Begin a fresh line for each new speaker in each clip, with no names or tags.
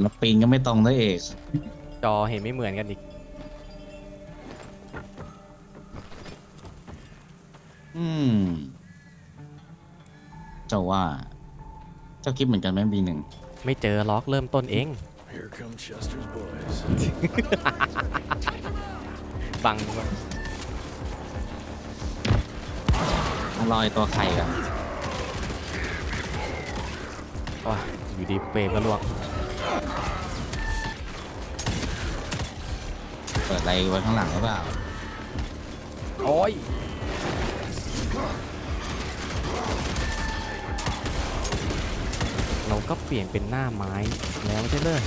แล้วปิงก็ไม่ตรงด้วยเอก
จอเห็นไม่เหมือนกันอีก
อืม เจ้าว่า เจ้าคิดเหมือนกันไหมบีหนึ่ง
ไม่เจอล็อกเริ่มต้นเอง
Here come Chester's boys.
บัง
ลอยตัวไข่กัน
ว้าอยู่ดีเปรย์ก็ลวก
เปิดอะไรไว้ข้างหลังหรือเปล่า
โอ้ยเราก็เปลี่ยนเป็นหน้าไม้แล้วไม่ใช่เลยเย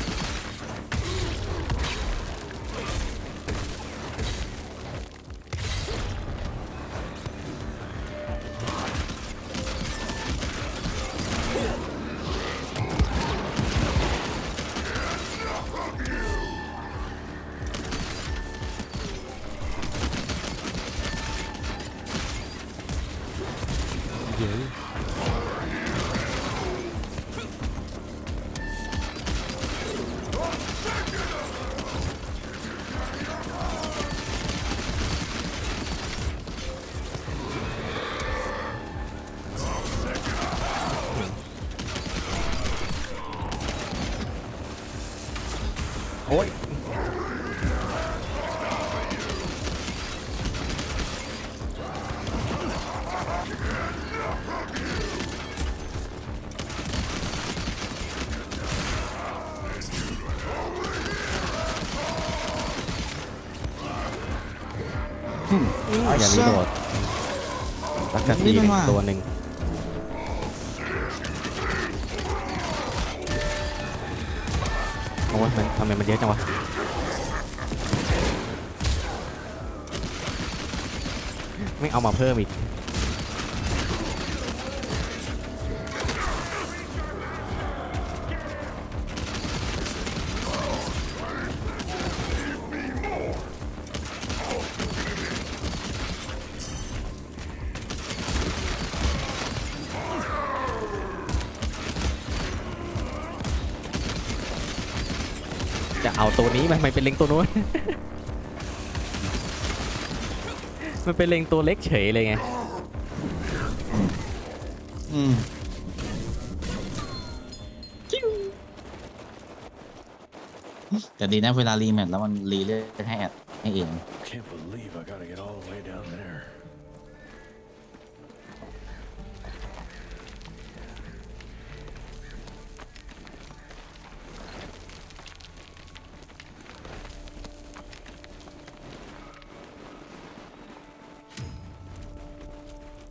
อย่ารีโหลดสักกะทีหนึ่งตัวหนึ่งโอ้ยมันทำไมมันเยอะจังวะไม่เอามาเพิ่มอีก เอาตัวนี้มันไม่เป็นเล็งตัวนู้น มันเป็นเล็งตัวเล็กเฉยเลยไง
อืมแต่ดีนะเวลารีแมทแล้วมันรีเลือดให้แอดให้เอง
Can't believe I gotta get all the way down there.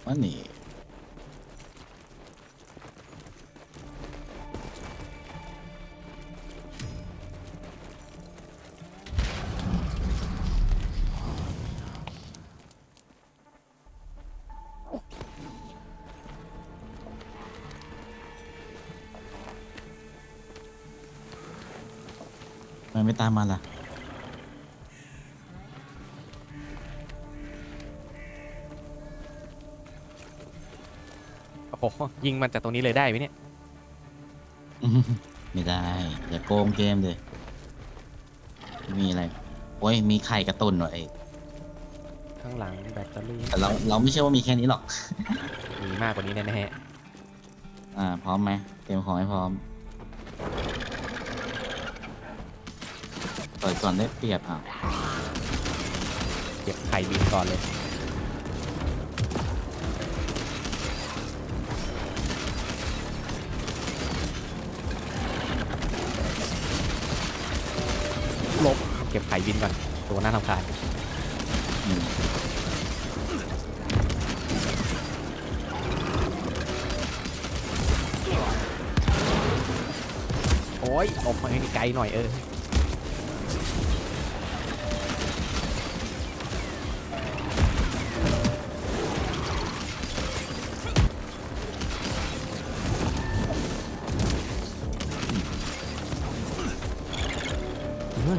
ว่านี่ท
อ้โหยิงมันจากตรงนี้เลยได้ไหมเนี่ย
อื้อหือไม่ได้อย่าโกงเกมเลยมีอะไรโอ้ยมีไข่กระตุนหน่อย
ข้างหลังแบตเตอรี่
แต่เราเราไม่เชื่อว่ามีแค่นี้หรอก
มีมากกว่านี้แน่
อ่า พร้อมไหมเตรียมของให้พร้อมเปิดก่อนได้เปรียบอะ
ๆเก็บไข่บินก่อนเลย ไข่บินก่อนตัวน่าทำคาญ
อืม
โอ้ยออกมาให้ไกลหน่อยเออ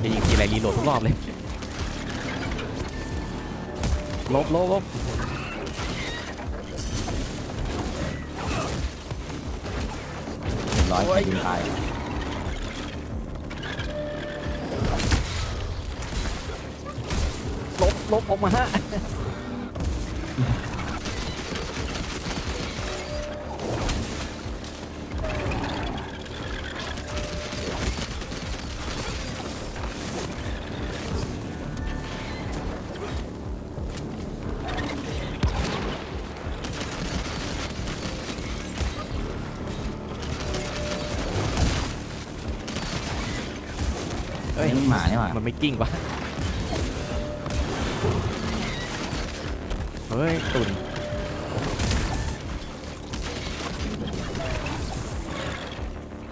จะยิงทีไรรีโหลดทุกรอบเลยลบลบลบร้อย
ยิ
งตายลบลบออกมาฮะ
นี่หมาเนี่ยว่ะ
มันไม่กิ้งวะเฮ้ย ตุ่น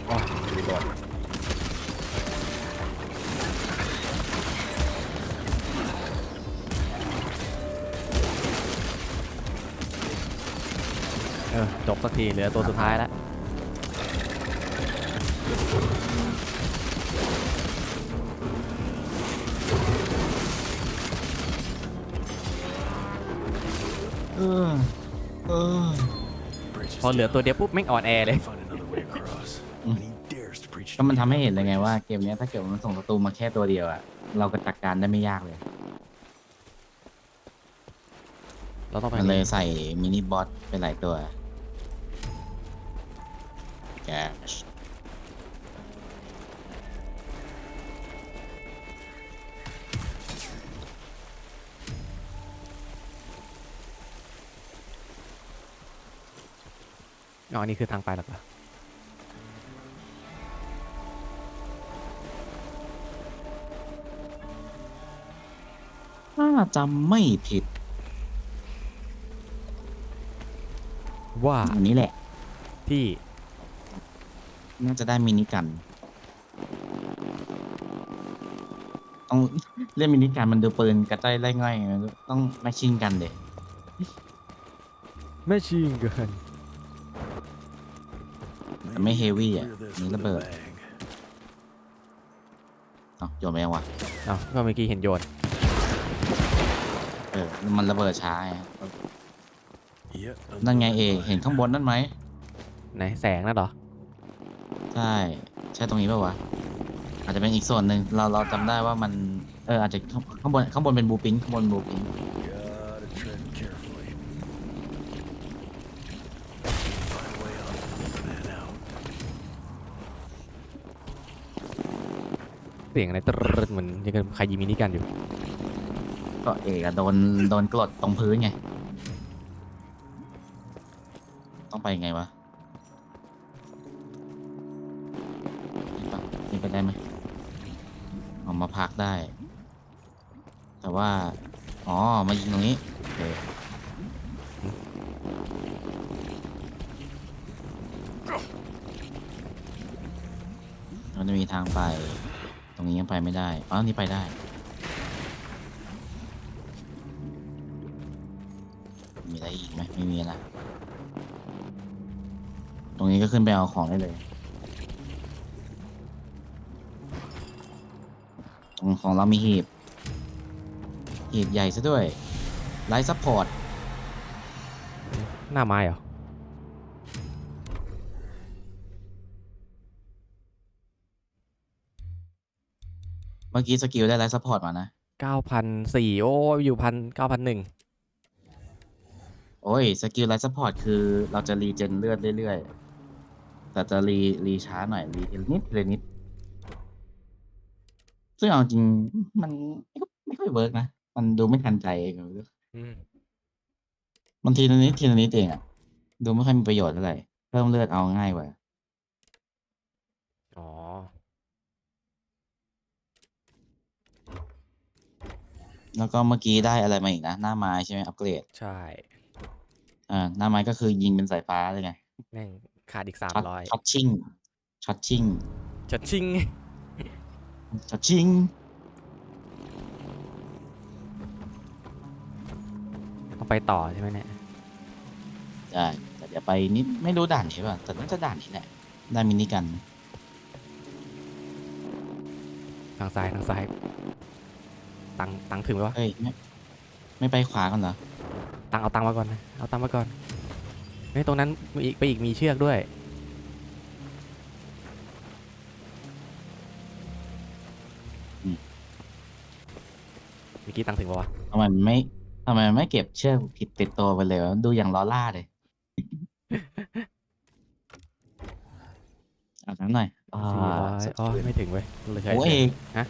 อ๋อรีโหลดเออจบสักทีเหลือตัวสุดท้ายแล้ว
อเห
ลือตัวเดียวปุ๊บแม่งอ่อนแอเลย
Find another way across.
Mm.
And he dares to preach
ก็มันทำให้เห็นเลยไงว่าเกมเนี้ยถ้าเกิดมันส่งศัตรูมาแค่ตัวเดียวอะเราก็จัดการได้ไม่ยากเลย
เราต้องไป
มันเลยใส่มินิบอสไปหลายตัว
อ๋ออันนี่คือทางไปหรอเปล่า
ถ้าจำไม่ผิด
ว่า
อันนี้แหละ
ที่
น่าจะได้มินิกันต้องเล่นมินิกันมันดูปืนกระจายไล่ง่อยไงต้องไม่ชิงกันเด็
ไม่ชิงเกิน
แต่ ไม่เฮฟวี่อะ
Clear this
มี
with
ระ
a
เบิด
bag.
เอ้าโยนไปยังวะ
เอ้าก็เมื่อกี้เห็นโยน
เออมันระเบิดช้าไง
Yet
นั่นไง
another
เอเห็นข้างบนนั่นไหม
ไหนแสงนั่นเหรอ
ใช่ ใช่ตรงนี้ป่าวะ อาจจะเป็นอีกส่วนหนึ่งเราเราจำได้ว่ามัน เอออาจจะข้างข้างบนข้างบนเป็นบูปิงข้างบนบูปิง
Gotta tread carefully. Find a way up and out.
เสียงอะไรตรึดเหมือนยังกับใครยิงมินิกันอยู่
ก็เอกอะโดนโดนกรดตรงพื้นไง ต้องไปยังไงวะนี่ปะนี่ไปได้ไหมออกมาพักได้ แต่ว่า อ๋อ มายิงตรงนี้โอเคมันจะมีทางไป นี้ไปไม่ได้อ๋อนี่ไปได้ มีอะไรอีกไหมไม่มีละตรงนี้ก็ขึ้นไปเอาของได้เลย ตรงของเรามีหีบ หีบใหญ่ซะด้วยไลท์ซัพพอร์ต
หน้าไม้เหรอ
มื่อกี้สกิลได้ไลท์ซัพพอร์ตมานะ
เก้าพันสี่โอ้อยู่พันเก้าพันหนึ่ง
โอ้ย สกิลไลท์ซัพพอร์ตคือเราจะรีเจนเลือดเรื่อยๆ แต่จะรีรีช้าหน่อย รีทีละนิดทีละนิด ซึ่งเอาจริงมันไม่ค่อยเวิร์กนะ มันดูไม่ทันใจเองมันทีละนิดทีละนิดเองอะดูไม่ค่อยมีประโยชน์เท่าไหร่เพิ่มเลือดเอาง่ายกว่า
อ๋อ
แล้วก็เมื่อกี้ได้อะไรมาอีกนะ หน้าไม้ใช่ไหมอัปเกรด
ใช่
อ่าหน้าไม้ก็คือยิงเป็นสายฟ้าเลยไง
แม่งขาดอีกสาม
ช็อต
ร้อย
ช็อตชิงช็อตชิง
ชัดชิง
ช็อตชิง
ต้องไปต่อใช่ไหมเนี่ย
ใช่แต่เดี๋ยวไปนิดไม่รู้ด่านนี้ป่ะแต่น่าจะด่านนี้แหละได้มินิกัน
ทางซ้าย ทางซ้าย ตังตังถึงไหมวะ
เฮ้ยไม่ไม่ไปขวากันเหรอ
ตังเอาตังมาก่อนนะเอาตังมาก่อนเฮ้ยตรงนั้นมีอีกไปอีกมีเชือกด้วย
อ
เมื่อกี้ตังค์ถึงปะวะ
ทำไมมันไม่ทำไมมันไม่เก็บเชือกผิดติดตัวไปเลยวะดูอย่างล้อล่าเลยอาบน้ำหน่อยอ่า
สี่ร้อย
สด
อ๋อ
ชื่น
ไม่ถึงเว้ยเลยใช้
โอ้ยเอก
ฮะ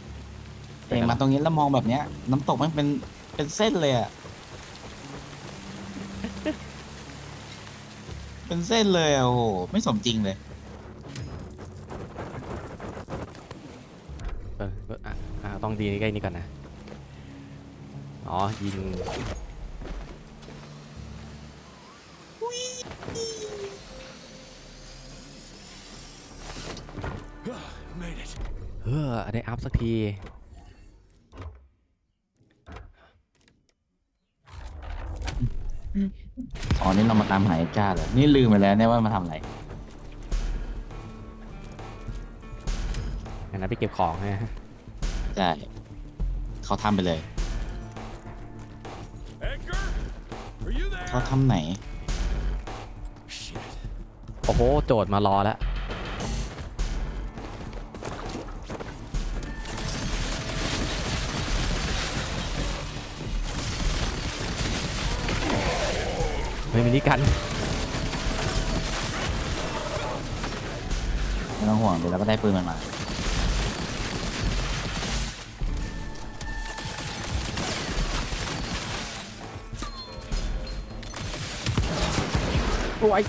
เอกมาตรงนี้แล้วมองแบบเนี้ย น้ำตกมันเป็นเป็นเส้นเลยอะเป็นเส้นเลยอะโอ้โหไม่สมจริงเลย
เออเอออะอะต้องดีใกล้นี้ก่อนนะ อ๋อ ยิง
Made it.
เฮ้อได้อัพสักที
อ๋อ นี่เรามาตามหาไอ้จ้าเหรอนี่ลืมไปแล้วเนี่ยว่ามาทำอะไร
อันนั้นไปเก็บของฮะ
ใช่เขาทำไปเลย
Edgar, are you
เขา
there?
ทำไหน
Shit.
โอ้โห โจทย์มารอแล้ว เฮ้ยมินิกัน
ไม่ต้องห่วงเดี๋ยวเราก็ได้ปืนมันมา
โอ้ย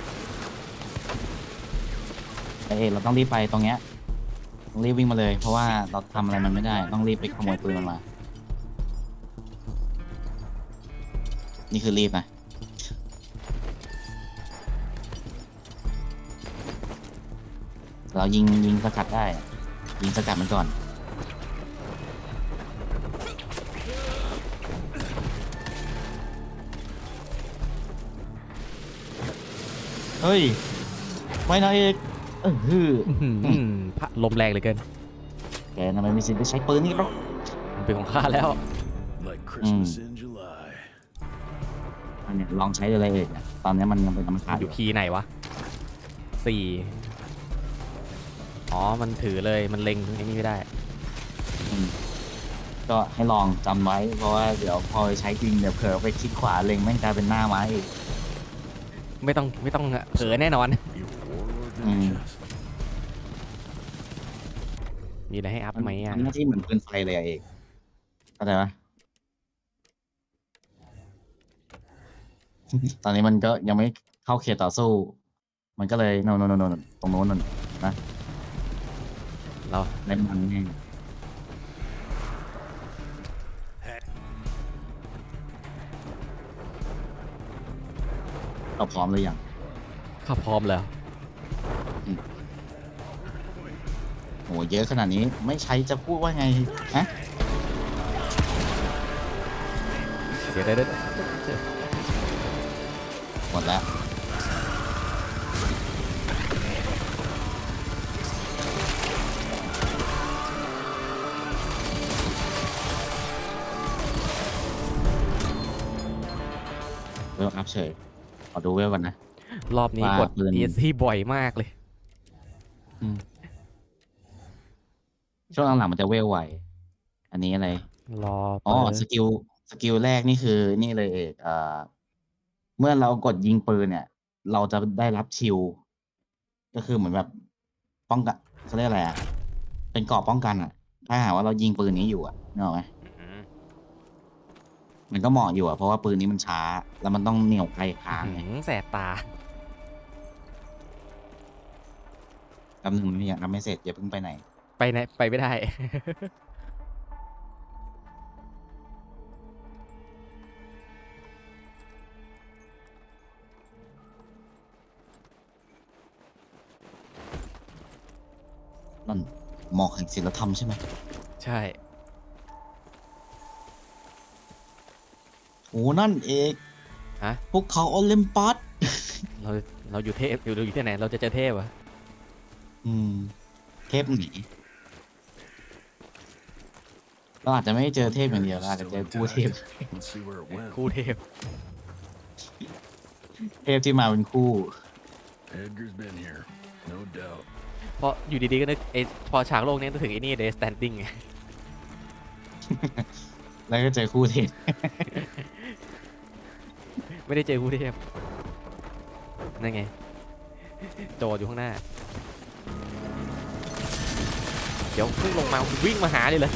เอ้ยเราต้องรีบไปตรงเนี้ยต้องรีบวิ่งมาเลย เพราะว่าเราทำอะไรมันไม่ได้ ต้องรีบไปขโมยปืนมันมา นี่คือรีบนะ เรายิงยิงสกัดได้ ยิงสกัดมันก่อน เฮ้ย ไม่นะเอกเออฮือ
อื้อหือพระลมแรงเหลือเกิน
แกทำไมมีสิทธิ์ได้ใช้ปืนนี่หรอก
มันเป็นของข้าแล้ว
Like Christmas in July.
อันเนี้ยลองใช้อะไรเอกเนี่ยตอนนี้มันยังเป็นธรรมชาติ
อ
อยู่
ยู่คีย์ไหนวะสี่ อ๋อ มันถือเลย มันเล็งไอ้นี่ไม่ได้
อืมก็ให้ลองจำไว้ เพราะว่าเดี๋ยวพอไปใช้จริงเดี๋ยวเผลอไปคลิกขวาเล็งแม่งกลายเป็นหน้าไม้อีก
ไม่ต้องไม่ต้องเผลอแน่นอน
You warlord
Mm.
ninjas.
มีอะไรให้อัพไหมอะ
ทำหน้าที่เหมือนปืนไฟเลยอะเอกเข้าใจปะ ตอนนี้มันก็ยังไม่เข้าเขตต่อสู้ มันก็เลยโนนโนนโนนตรงโน้นนน
เรา
เล่นมันนี่เราพร้อมหรือยัง
ข้าพร้อมแล้ว
โหเยอะขนาดนี้ไม่ใช้จะพูดว่าไงฮะ
เดี๋ยวเดี๋ยวเดี๋ยว
หมดแล้ว เวลอัพเฉยขอดูเวลก่อนนะ
รอบนี้
ว่าก
ด
ปืน
ESC บ่อยมากเลย
ช่วงหลังๆมันจะเวลไวอันนี้อะไร
รอ
อ๋อ
เปิด
สกิล สกิลแรกนี่คือนี่เลยเอกเอ่อเมื่อเรากดยิงปืนเนี่ย เราจะได้รับชิลก็คือเหมือนแบบป้องกันเขาเรียกอะไรอะ เป็นเกราะป้องกันอะ ถ้าหากว่าเรายิงปืนนี้อยู่อะนึกออกไหม
อืม
มันก็เหมาะอยู่อะเพราะว่าปืนนี้มันช้า แล้วมันต้องเหนี่ยวไกลค้างไง
หืมแสบตา
แป๊บนึงนี่ยังทำไม่เสร็จอย่าเพิ่งไปไหน
ไปไหนไปไม่ได้
นั่นหมอกแห่งศิลธรรมใช่ไหม
ใช่
โอ้นั่นเอก
ฮะ
พวกเขาโอลิมปัส
เราเราอยู่เทพอยู่อยู่ที่ไหนเราจะเจอเทพเหรอะ
อืม เทพไหนเราอาจจะไม่ได้เจอเทพอย่างเดียวเราอาจจะเจอคู่เทพ
Let's see where it went.
คู่เทพ
เทพที่มาเป็นคู่
Edgar's been here, no doubt.
เพราะอยู่ดีๆก็นึกไอพอฉากโลกนี้นึกถึงไอ้นี่เดย์สแตนดิ้งไง
แล้วก็เจอคู่เทพ
ไม่ได้เจอคู่เทพนั่นไง โจดอยู่ข้างหน้า เดี๋ยวพุ่งลงมาวิ่งมาหาเลยเลย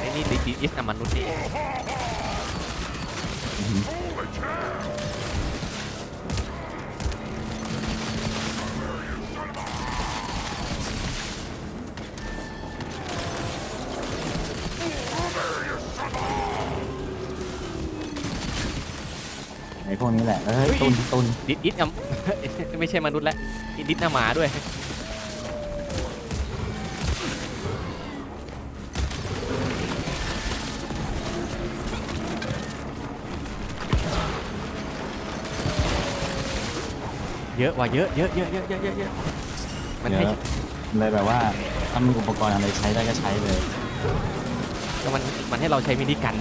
ไอ้นี่ดิดิอิสนะมนุษย์นี่
ไอ้พวกนี้แหละเอ้ยตุนตุน
ดิดอิสนะไม่ใช่มนุษย์แล้วดิดนะหมาด้วย เยอะว่ะเยอะเยอะเยอะเยอะเยอะเยอะเยอะมัน
เย
ให้
อะเลยแบบว่าถ้ามีอุปกรณ์อะไรใช้ได้ก็ใช้เลย
ก็มันมันให้เราใช้มินิกัน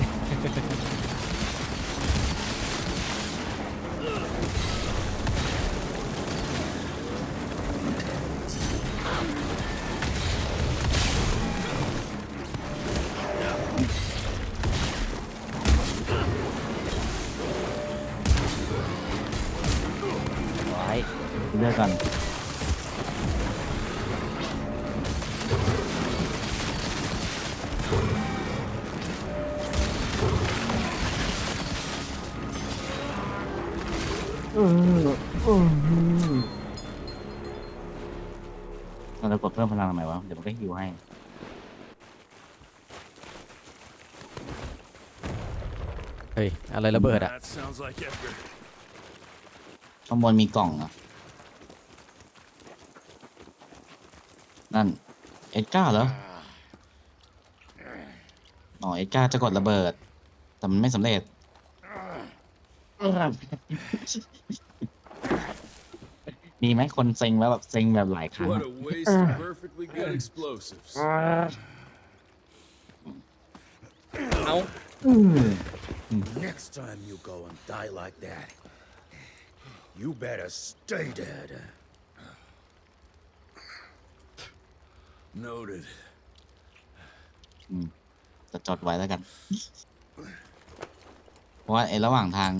เราจะกดเพิ่มพลังทำไมวะ เดี๋ยวมันก็ฮิวให้
เฮ้ย อะไรระเบิดอะ
That sounds like Edgar.
ข้างบนมีกล่องอะ นั่น เอ็ดก้าเหรอ อ๋อ เอ็ดก้าจะกดระเบิด แต่มันไม่สำเร็จ มีไหมคนเซ็งแล้วแบบเซ็งแบบหลายครั้ง
What
อะ
a waste of perfectly good explosives.
เอา
Next time you go and die like that, you better stay dead.
Noted.
จะจดไว้แล้วกัน เพราะว่าไอ้ระหว่างทาง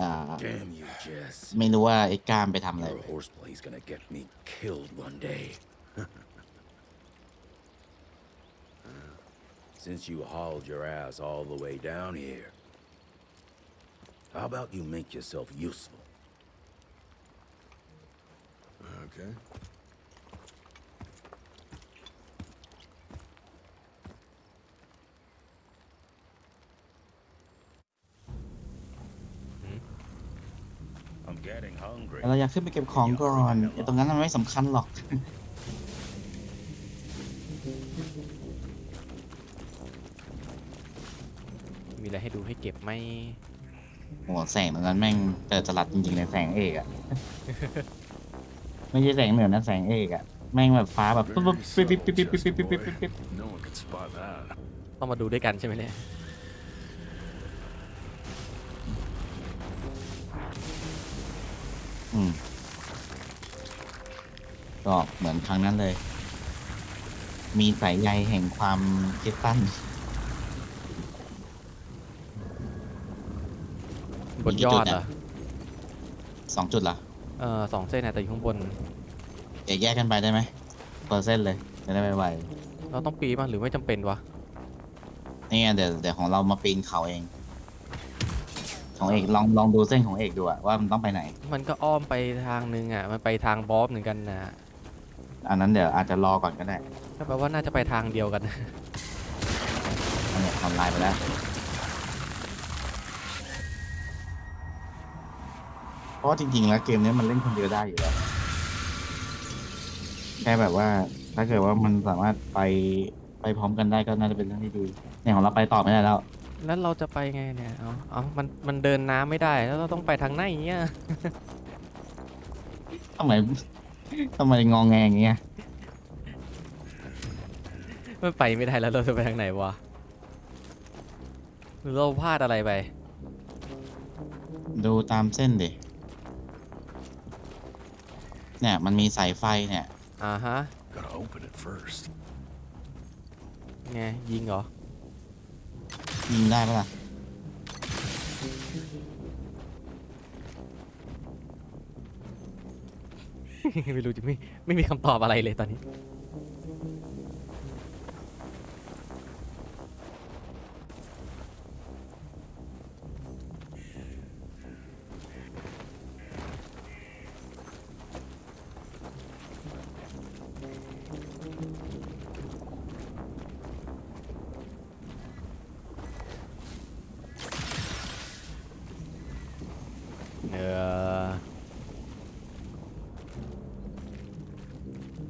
อ่า
Damn you, Jess.
ไม่รู้ว่าไอ้กล้ามไปทำอะไร
Your horseplay's gonna get me killed one day. Since you hauled your ass all the way down here, how about you make yourself useful?
Okay.
Getting hungry.
เราอยากขึ้นไปเก็บของก่อนไอ้ตรงนั้นมันไม่สำคัญหรอก
มีอะไรให้ดูให้เก็บไหม
โหแสงตรงนั้นแม่งเจอจรัสจริงๆเลยแสงเอกอะ ไม่ใช่แสงเหนือนะแสงเอกอะแม่งแบบฟ้าแบบปุ๊บปุ๊บ
Very
ปิ๊บปิ๊บ
subtle,
ปิ๊บปิ๊บ
Chester
ปิ๊บปิ๊บปิ๊บปิ๊บ
boy. No one could spot that.
ต้องมาดูด้วยกันใช่ไหมเนี่ย
อืม ก็เหมือนครั้งนั้นเลย มีสายใยแห่งความคิดสั้น
บนยอดเหรอ
สองจุดเหรอ
เออสองเส้นนะแต่อยู่ข้างบน
เดี๋ยวแยกกันไปได้ไหมเปอร์เซ็นต์เลยจะได้ไว
เราต้องปีนป่ะหรือไม่จำเป็นวะ
ๆนี่ไงเดี๋ยวเดี๋ยวของเรามาปีนเขาเอง ของเอกลองลองดูเส้นของเอกดูอะว่ามันต้องไปไหน
มันก็อ้อมไปทางนึงอะ มันไปทางบอสเหมือนกันนะ
อันนั้นเดี๋ยวอาจจะรอก่อนก็ได้
ก็แปลว่าน่าจะไปทางเดียวกัน
อันนี้ออนไลน์ไปแล้วเพราะว่าจริงๆแล้วเกมนี้มันเล่นคนเดียวได้อยู่แล้วแค่แบบว่า ถ้าเกิดว่ามันสามารถไปไปพร้อมกันได้ก็น่าจะเป็นเรื่องที่ดีเนี่ยของเราไปต่อไม่ได้แล้ว
แล้วเราจะไปไงเนี่ย เอาเอามันมันเดินน้ำไม่ได้ แล้วเราต้องไปทางไหนเงี้ย
ทำไมทำไมงองแงอย่างเงี้ย
มันไปไม่ได้แล้วเราจะไปทางไหนวะหรือเราพลาดอะไรไป
ดูตามเส้นดิเนี่ย มันมีสายไฟเนี่ย
อ่าฮะ
Gotta open it first.
ไงยิงเหรอ
ยิงได้ปะล่ะ
ไม่รู้จะไม่ไม่มีคำตอบอะไรเลยตอนนี้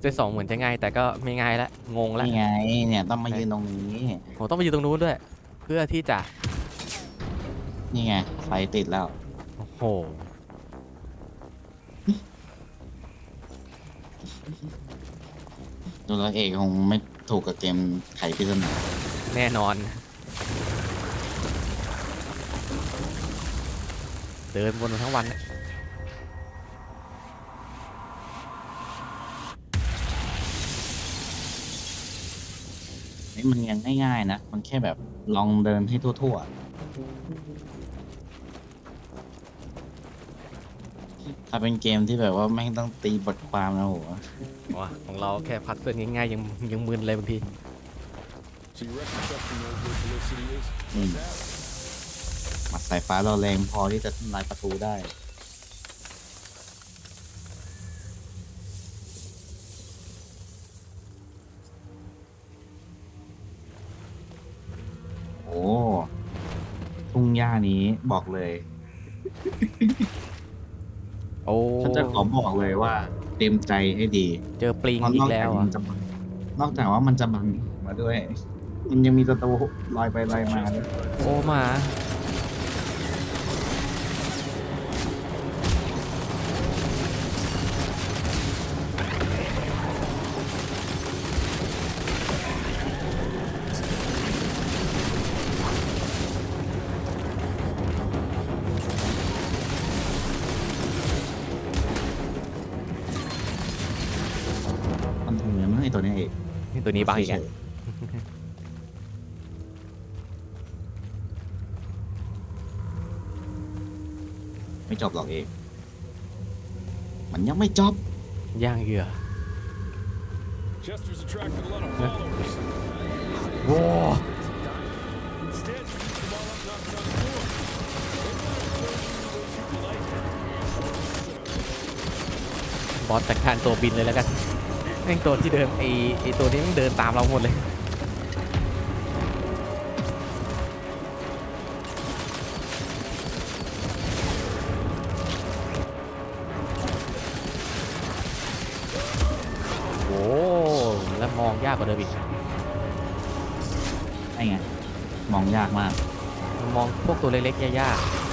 เจสองเหมือนจะง่ายแต่ก็ไม่ง่ายละงงละ
นี่ไงเนี่ยต้องมายืนตรงนี้
ผมต้องไปยืนตรงนู้นด้วย เพื่อที่จะ
นี่ไงไฟติดแล้ว
โอ้โห
ตัวเราเอกคงไม่ถูกกับเกมไขปริศนา
แน่นอน เดินวนมาทั้งวันน่ะ
มันยังง่ายๆนะ มันแค่แบบลองเดินให้ทั่วๆ ถ้าเป็นเกมที่แบบว่าแม่งต้องตีบทความนะโห
ว้าของเราแค่พัดเส้นง่ายๆยังยังมึนเลยบางที
So you reckon Chucky knows where Felicity is?
อืมหมัดสายฟ้าเราแรงพอที่จะทำลายประตูได้ นี้บอกเลย
โอ้
ฉันจะขอบอกเลยว่า เต็มใจให้ดี
เจอปลิง
เพราะ
อี
นอก
กแล้
จาก
ว
มั
อะ
นจะบังนอกจากว่ามันจะบังมาด้วย มันยังมีศัตรูลอยไปลอยมาด้วย
โอ้หมา
ตัวนี้
บังอีกอะ
ไม่จบหรอกเอง มันยังไม่จบ
ย่างเหยื่อ
Chester's attracted a lot of followers.
โว้
Instead, you beat them all up knocking on the door. They might have told you you like it.
บอสจัดการตัวบินเลยแล้วกัน แม่งตัวที่เดินไอไอตัวนี้แม่งเดินตามเราหมดเลยโอ้แล้วมองยากกว่าเดิมอีก
ไอ้ไงมองยากมาก
มองพวกตัวเล็กๆยากๆ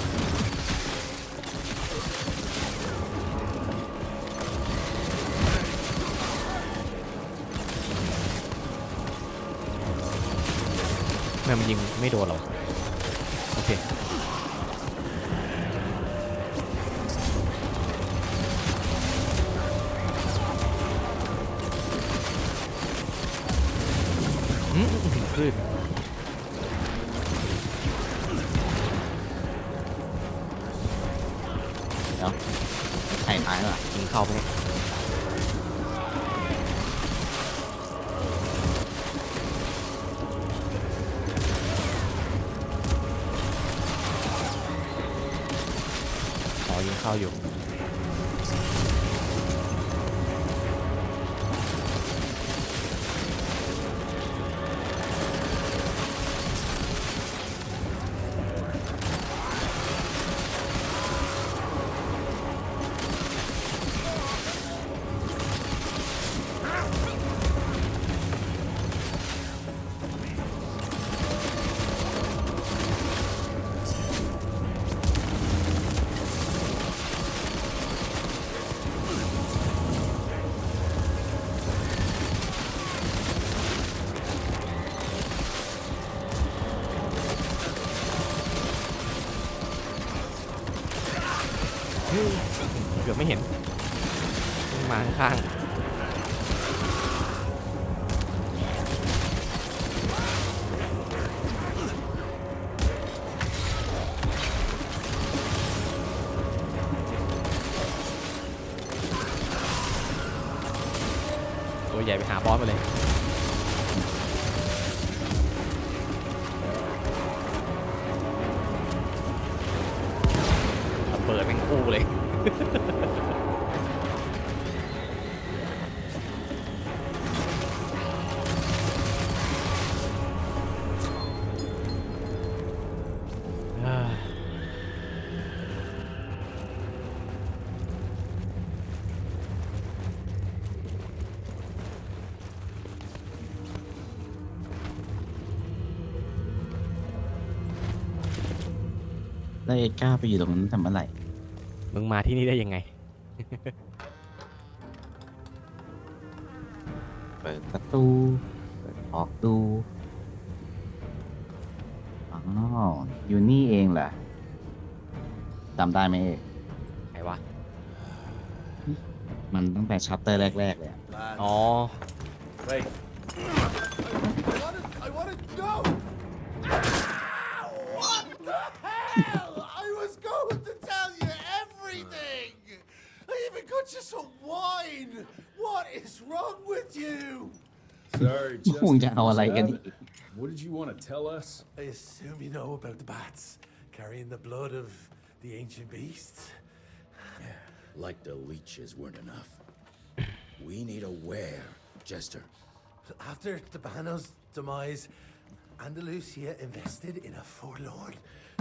ยิงไม่โดนหราโอเคอืมคลื่น อ๋อยิ เกือบไม่เห็นมาข้าง
แล้วเอ็ดก้าไปอยู่ตรงนั้นทำเมื่อไหร่
มึงมาที่นี่ได้ยังไง
เปิดประตู เปิดออกดูอ๋ออยู่นี่เองเหรอจำได้ไหมเอก
ไหนวะ
มันตั้งแต่ชัปเตอร์แรก ๆ เลยอะ
อ๋อ
Wait.
I want to. I want a wine? What is wrong with you?
Sorry, Justin. what did you want to tell us?
I assume you know about the bats carrying the blood of the ancient beasts.
Like the leeches weren't enough. We need a where, Jester.
After Tabano's demise, Andalusia invested in a forlorn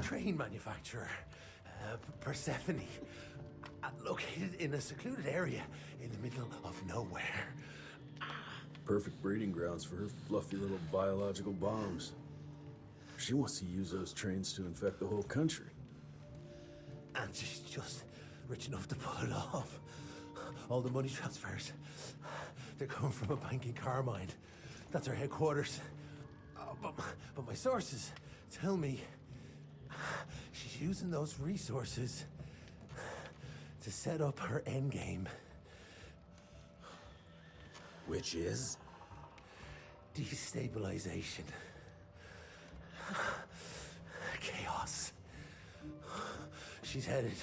train manufacturer, uh, Persephone located in a secluded area in the middle of nowhere.
Perfect breeding grounds for her fluffy little biological bombs. She wants to use those trains to infect the whole country.
And she's just rich enough to pull it off. All the money transfers, they come from a bank in Carmine. That's her headquarters. Uh, but, but my sources tell me she's using those resources to set up her endgame.
Which is?
Destabilization. Chaos. She's headed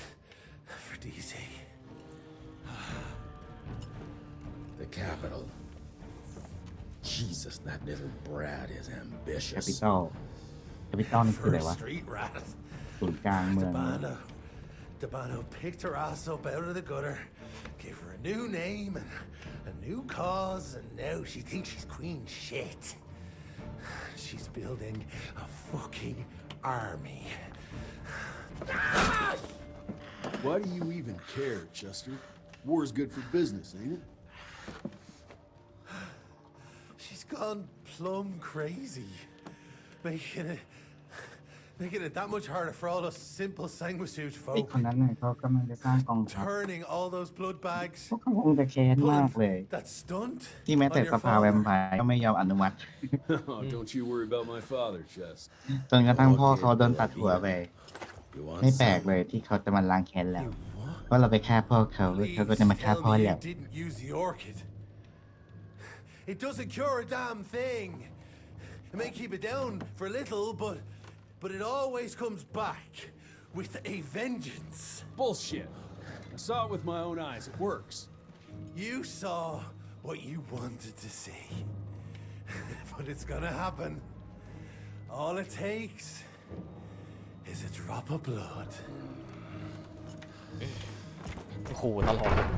for DC.
The capital. Jesus, that little brat is
แคปิ
ambitious.
ตอลแคปิตอลนี่คือ
For
อะไร
a
วะ
street rat.
ศูนย์กลางเมือง
Dabano. Dabano picked her ass up out of the gutter, gave her a new name and a new cause, and now she thinks she's queen shit. She's building a fucking army.
Why do you even care, Chester? War's good for business, ain't it?
She's gone plumb crazy, making it making it that much harder for all us simple sanguisuge
ไอ้
folk.
คนนั้นเนี่ยเขากำลังจะสร้างกองทัพ
Turning all those blood bags.
พวกเขาคงจะแค้นมากเลย
That stunt
ที่แม้แต่
on your
สภาแวม
father.
ไพร์ก็ไม่ยอมอนุมัติ
oh, don't you worry about my father, Chest.
จนกระทั่งพ่อเขาโดนตัดหัวไป
You want
ไม่แปลก
some?
เลยที่เขาจะมาล้างแค้นแล้ว
You what?
ว่าเราไปฆ่าพ่อเขาเขาก็จะมา
Please
ฆ่า
tell
พ่อ
me
แล้ว
you didn't use the orchid. It doesn't cure a damn thing. It may keep it down for a little, but but it always comes back with a vengeance.
Bullshit. I saw it with my own eyes. It works.
You saw what you wanted to see. but it's gonna happen. All it takes is a drop of blood.
ขู่ตลอดเลย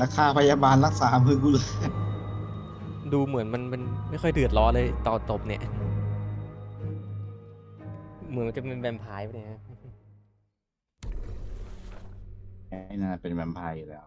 ราคาพยาบาลรักษามือกูเลย
ดูเหมือนมันมันไม่ค่อยเดือดร้อนเลยตอนตบเนี่ย เหมือนมันจะเป็นแวมไพร์ปะเนี่ย
ไอ้นั่นเป็นแวมไพร์อยู่แล้ว